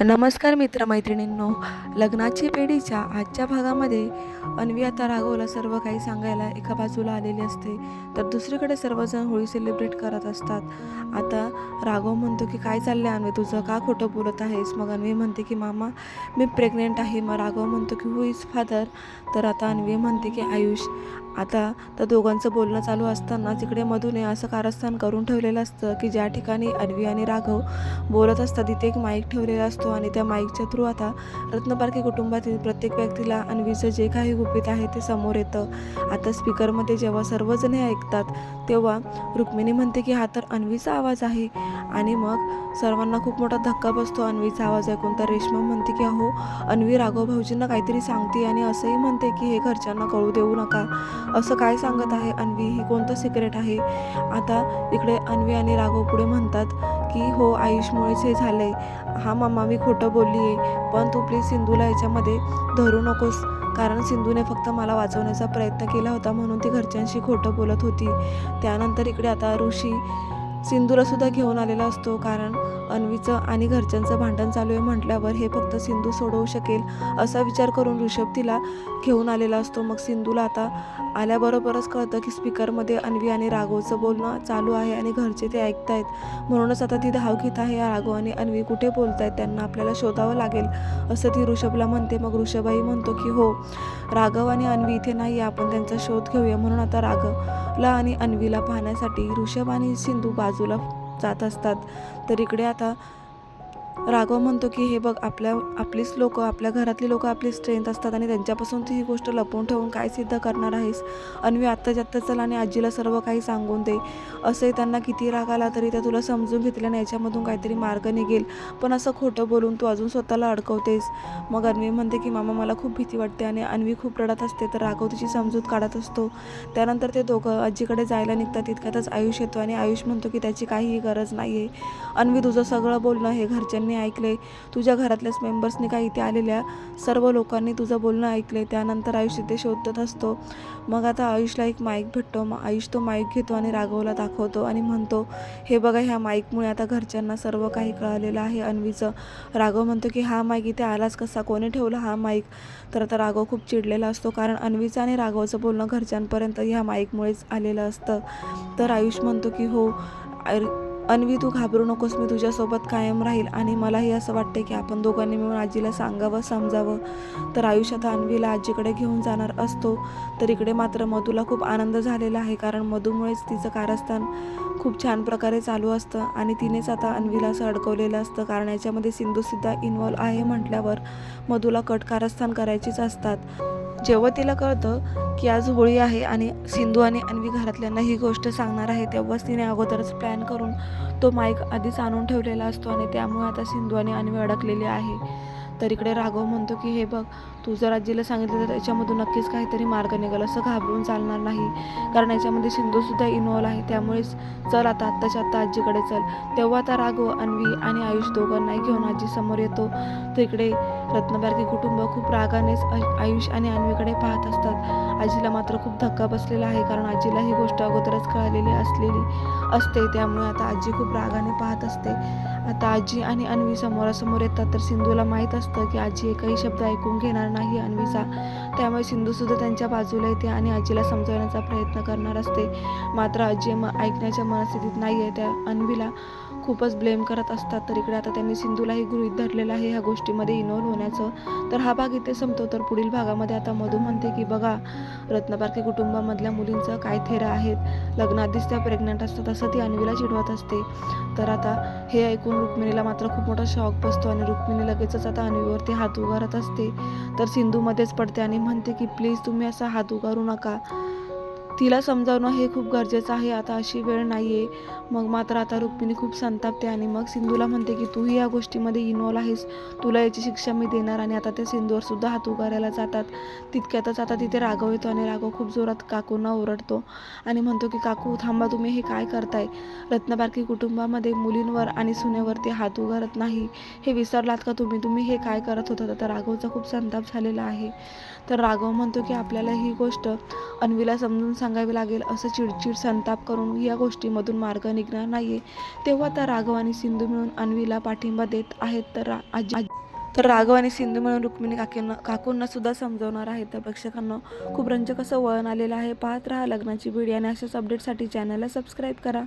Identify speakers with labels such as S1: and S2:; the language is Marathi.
S1: नमस्कार मित्रमैत्रिणींनो. लग्नाची पेढीच्या आजच्या भागामध्ये अन्वी आता राघवला सर्व काही सांगायला एका बाजूला आलेली असते. तर दुसरीकडे सर्वजण होळी सेलिब्रेट करत असतात. आता राघव म्हणतो की काय चाललं आहे अन्वी? तुझं का खोटं बोलत आहेस? मग अन्वी म्हणते की मामा मी प्रेग्नेंट आहे. मग राघव म्हणतो की हु इज फादर तर आता अन्वी म्हणते की आयुष. आता तर दोघांचं बोलणं चालू असताना तिकडे मधूने असं कारस्थान करून ठेवलेलं असतं की ज्या ठिकाणी अन्वी आणि राघव बोलत असतात तिथे एक माईक ठेवलेला असतो आणि त्या माईकच्या थ्रू आता रत्नपारखी कुटुंबातील प्रत्येक व्यक्तीला अन्वीचं जे काही गुपित आहे ते समोर येतं. आता स्पीकरमध्ये जेव्हा सर्वजण हे ऐकतात तेव्हा रुक्मिणी म्हणते की हा तर अन्वीचा आवाज आहे. आणि मग सर्वांना खूप मोठा धक्का बसतो अन्वीचा आवाज ऐकून. तर रेश्मा म्हणते की अहो अन्वी राघव भाऊजींना काहीतरी सांगते आणि असंही म्हणते की हे घरच्यांना कळू देऊ नका. असं काय सांगत आहे अन्वी? ही कोणतं सिक्रेट आहे? आता इकडे अन्वी आणि राघव पुढे म्हणतात की हो आयुषमुळेच हे झालंय. हा मामा मी खोटं बोलली आहे पण तू प्लीज सिंधूला याच्यामध्ये धरू नकोस. कारण सिंधूने फक्त मला वाचवण्याचा प्रयत्न केला होता म्हणून ती घरच्यांशी खोटं बोलत होती. त्यानंतर इकडे आता ऋषी सिंदूरसुद्धा घेऊन आलेला असतो कारण अन्वीचं आणि घरच्यांचं भांडण चालू आहे म्हटल्यावर हे फक्त सिंधू सोडवू शकेल असा विचार करून ऋषभ तिला घेऊन आलेला असतो. मग सिंधूला आता आल्याबरोबरच कळतं की स्पीकरमध्ये अन्वी आणि राघवचं बोलणं चालू आहे आणि घरचे ते ऐकतायत. म्हणूनच आता ती धाव घेत आहे. राघव आणि अन्वी कुठे बोलतायत त्यांना आपल्याला शोधावं लागेल असं ती ऋषभला म्हणते. मग ऋषभही म्हणतो की हो राघव आणि अन्वी इथे नाही आपण त्यांचा शोध घेऊया. म्हणून आता राघवला आणि अन्वीला पाहण्यासाठी ऋषभ आणि सिंधू बाजूला जात असतात. तर इकडे आता राघव म्हणतो की हे बघ आपल्या आपलीच लोक आपल्या घरातली लोक आपली स्ट्रेंथ असतात आणि त्यांच्यापासून तू ही गोष्ट लपवून ठेवून काय सिद्ध करणार आहेस? अन्वी आत्ता चला चल आणि आजीला सर्व काही सांगून दे. असे त्यांना किती राग आला तरी त्या तुला समजून घेतल्याने याच्यामधून काहीतरी मार्ग निघेल. पण असं खोटं बोलून तू अजून स्वतःला अडकवतेस. मग अन्वी म्हणते की मामा मला खूप भीती वाटते आणि अन्वी खूप रडत असते तर राघव तिची समजूत काढत असतो. त्यानंतर ते दोघं आजीकडे जायला निघतात तितक्यातच आयुष येतो आणि आयुष म्हणतो की त्याची काहीही गरज नाही आहे अन्वी तुझं सगळं बोलणं हे घरच्यांनी ऐकले. तुझ्या घरातल्याच मेंबर्सनी काही इथे आलेल्या सर्व लोकांनी तुझं बोलणं ऐकले. त्यानंतर आयुष इथे शोधत असतो. मग आता आयुषला एक माईक भेटतो. मग आयुष तो माईक घेतो आणि राघवला दाखवतो आणि म्हणतो हे बघा ह्या माईकमुळे आता घरच्यांना सर्व काही कळालेलं आहे अन्वीचं. राघव म्हणतो की हा माईक इथे आलाच कसा? कोणी ठेवला हा माईक तर आता राघव खूप चिडलेला असतो कारण अन्वीचं आणि राघवचं बोलणं घरच्यांपर्यंत ह्या माईकमुळेच आलेलं असतं. तर आयुष म्हणतो की हो अन्वी तू घाबरू नकोस मी तुझ्यासोबत कायम राहील. आणि मलाही असं वाटते की आपण दोघांनी मिळून आजीला सांगावं समजावं. तर आयुष्यात आता अन्वीला आजीकडे घेऊन जाणार असतो तर इकडे मात्र मधूला खूप आनंद झालेला आहे कारण मधूमुळेच तिचं कारस्थान खूप छान प्रकारे चालू असतं. आणि तिनेच आता अन्वीला असं अडकवलेलं असतं कारण याच्यामध्ये सिंधूसुद्धा इन्वॉल्व आहे म्हटल्यावर मधूला कट कारस्थान करायचीच असतात. जेव्हा तिला कळतं की आज होळी आहे आणि सिंधू आणि अन्वी घरातल्यांना ही गोष्ट सांगणार आहे तेव्हाच तिने अगोदरच प्लॅन करून तो माईक आधीच आणून ठेवलेला असतो आणि त्यामुळे आता सिंधू आणि अन्वी अडकलेली आहे. तर इकडे राघव म्हणतो की हे बघ तू जर आजीला सांगितलं तर त्याच्यामधून नक्कीच काहीतरी मार्ग निघाल असं घाबरून चालणार नाही. कारण याच्यामध्ये सिंधूसुद्धा इन्वॉल्व आहे. त्यामुळेच चल आता आत्ताच्या आत्ता आजीकडे चल. तेव्हा आता राघव अन्वी आणि आयुष दोघांनाही घेऊन आजी समोर येतो. तर इकडे रत्नबारकी कुटुंब खूप रागानेच आयुष आणि अन्वीकडे पाहत असतात. आजीला मात्र खूप धक्का बसलेला आहे कारण आजीला ही गोष्ट अगोदरच कळलेली असलेली असते. त्यामुळे आता आजी खूप रागाने पाहत असते. आता आजी आणि अन्वी समोरासमोर येतात तर सिंधूला माहीत असतं की आजी एकही शब्द ऐकून घेणार नाही अन्वीचा. त्यामुळे सिंधूसुद्धा त्यांच्या बाजूला येते आणि आजीला समजवण्याचा प्रयत्न करणार असते. मात्र आजी म ऐकण्याच्या मनस्थितीत नाही आहे त्या अन्वीला खूपच ब्लेम करत असतात. तर इकडे आता त्यांनी सिंधूलाही गृहित धरलेलं आहे ह्या गोष्टीमध्ये इन्वॉल्व्ह होण्याचं. तर हा भाग इथे संपतो. तर पुढील भागामध्ये आता मधू म्हणते की बघा रत्नपारखे कुटुंबामधल्या मुलींचं काय थेरा आहेत. लग्नाआधीच त्या प्रेग्नंट असतात असं ती अन्वीला चिडवत असते. तर आता हे ऐकून रुक्मिणीला मात्र खूप मोठा शॉक बसतो आणि रुक्मिणी लगेचच आता अन्वीवरती हात उगारत असते. तर सिंधूमध्येच पडते आणि म्हणते की प्लीज तुम्ही असा हात उगारू नका. तिला समजावणं हे खूप गरजेचं आहे. आता अशी वेळ नाही आहे मग मात्र आता रुक्मिणी खूप संतापते आणि मग सिंधूला म्हणते की तूही या गोष्टीमध्ये इन्वॉल्व आहेस. तुला याची शिक्षा मी देणार आणि आता ते सिंधूवर सुद्धा हात उगारायला जातात. तितक्यातच आता तिथे राघव येतो आणि राघव खूप जोरात काकूंना ओरडतो आणि म्हणतो की काकू थांबा तुम्ही हे काय करताय? रत्नबारकी कुटुंबामध्ये मुलींवर आणि सुनेवरती हात उगारत नाही. हे विसरलात का तुम्ही? तुम्ही हे काय करत होता तर राघवचा खूप संताप झालेला आहे. तर राघव म्हणतो की आपल्याला ही गोष्ट अन्वीला समजून सांगावे लागेल असं चिडचिड संताप करून या गोष्टीमधून मार्ग निघणार नाहीये. तेव्हा तर राघव आणि सिंधू मिळून अन्वीला पाठिंबा देत आहेत. तर आजी तर राघव आणि सिंधू मिळून रुक्मिणी काकींना काकूंना सुद्धा समजवणार आहेत. तर प्रेक्षकांना खूप रंजक असं वळण आलेलं आहे. पाहत राहा लग्नाची बीड आणि अशाच अपडेटसाठी चॅनलला सबस्क्राईब करा.